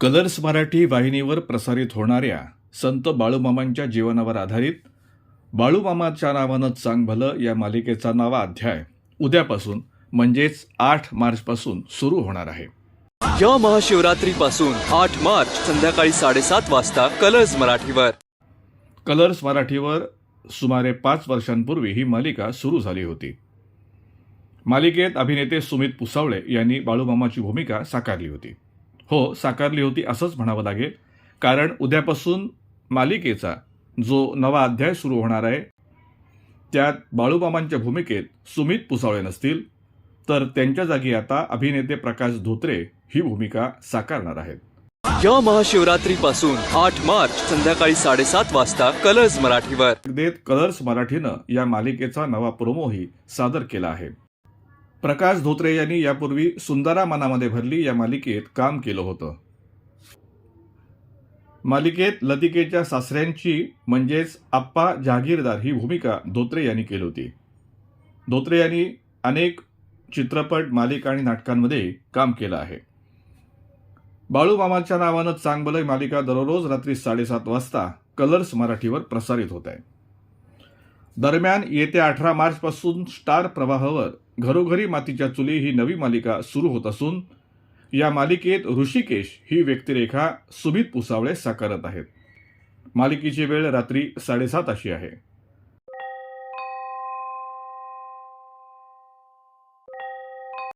Colours Marathi वाहिनीवर प्रसारित होणाऱ्या संत बाळूमामांच्या जीवनावर आधारित बाळूमामाच्या नावानं चांग भलं या मालिकेचा नवा अध्याय उद्यापासून म्हणजेच आठ मार्चपासून सुरू होणार आहे. या महाशिवरात्रीपासून आठ मार्च संध्याकाळी साडेसात वाजता कलर्स मराठीवर. कलर्स मराठीवर सुमारे पाच वर्षांपूर्वी ही मालिका सुरू झाली होती. मालिकेत अभिनेते सुमित पुसावळे यांनी बाळूमामाची भूमिका साकारली होती. हो साकारली होती असंच म्हणावं लागेल. कारण उद्यापासून मालिकेचा जो नवा अध्याय सुरू होणार आहे त्यात बाळूमामांच्या भूमिकेत सुमित पुसावळे नसतील तर त्यांच्या जागी आता अभिनेते प्रकाश धोत्रे ही भूमिका साकारणार आहेत. या महाशिवरात्रीपासून आठ मार्च संध्याकाळी साडेसात वाजता कलर्स मराठीवर. देत कलर्स मराठीनं या मालिकेचा नवा प्रोमोही सादर केला आहे. प्रकाश धोत्रे यांनी यापूर्वी सुंदरा मनामध्ये भरली या मालिकेत काम केलं होतं. मालिकेत लतिकेच्या सासऱ्यांची म्हणजेच आप्पा जहागीरदार ही भूमिका धोत्रे यांनी केली होती. धोत्रे यांनी अनेक चित्रपट मालिका आणि नाटकांमध्ये काम केलं आहे. बाळू मामाच्या नावानं चांगबलय मालिका दररोज रात्री साडेसात वाजता कलर्स मराठीवर प्रसारित होत आहे. दरम्यान येत्या अठरा मार्चपासून स्टार प्रवाहावर घरोघरी मातीच्या चुली ही नवी मालिका सुरू होत असून या मालिकेत ऋषिकेश ही व्यक्तिरेखा सुमित पुसावळे साकारत आहेत. मालिकेची वेळ रात्री साडेसात अशी आहे.